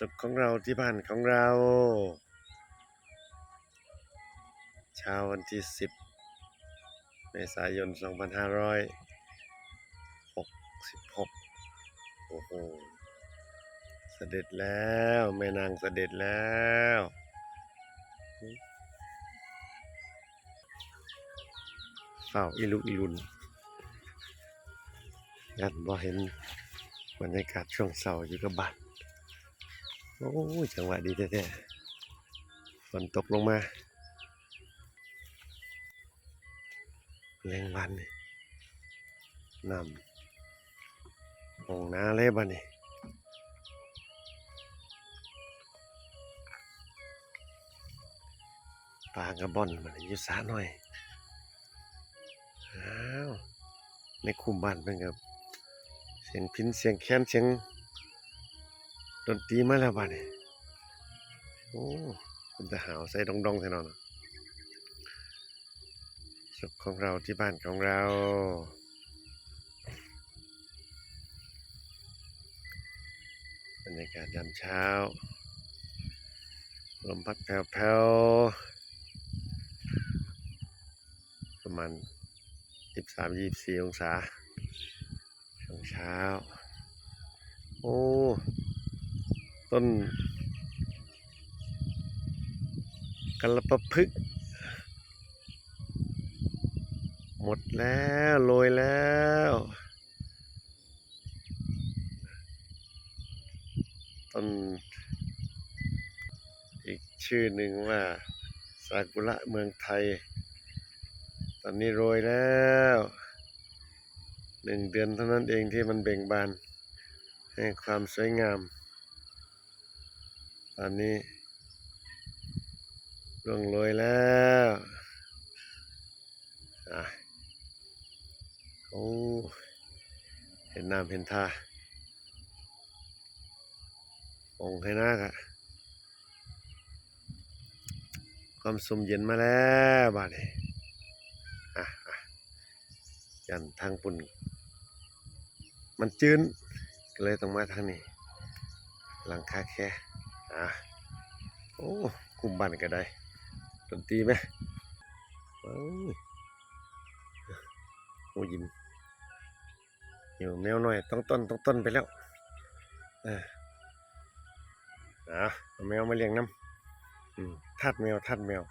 สุขของเราที่บ้านของเรา เช้าวันที่ 10 เมษายน 2566 โอ้โห เสด็จแล้วแม่นางเสด็จแล้วเฝ้าอีลุอีลุนยันบ่เห็นบรรยากาศช่วงเสาร์อยู่กับบ้าน โอ้ยจังหวะดีแท้ๆฝนตกลงมาแรงวันนี่นำหงน้าเลยบ้านี่ปลากระบอนมันยู่สาหน่อยอ้าวในคุมบ้านเป็นกับเสียงพินเสียงแค้นเสียง ดนตรีมาแล้วบ้านี่โอ้คุณจะหาวใส่ดองดองๆแน่นอนอะสุขของเราที่บ้านของเราบรรยากาศยามเช้า ลมพัดแผ่วๆประมาณ 23-24 องศาช่วงเช้า โอ้ ต้นกัลปะพึกษ์หมดแล้วโรยแล้ว ต้นอีกชื่อหนึ่งว่าซากุระเมืองไทย ตอนนี้โรยแล้วหนึ่งเดือนเท่านั้นเองที่มันเบ่งบาน ให้ความสวยงาม ตอนนี้ร่วงโรยแล้วอะโอ้เห็นน้ำเห็นท่าองค์ให้นักอะความสมเย็นมาแล้วบาดนี้อะอะยันทางปุ่น มันจืนก็เลยต้องมาทางนี้ หลังคาแค่ อะโอ้คุมบ้านก็ได้ดนตรีไหมโอ้ยโอ้ยินอยู่แมวหน่อยต้องต้นต้องต้นไปแล้วอออะอาแมวมาเลี้ยงน้ำทัดแมวทัดแมว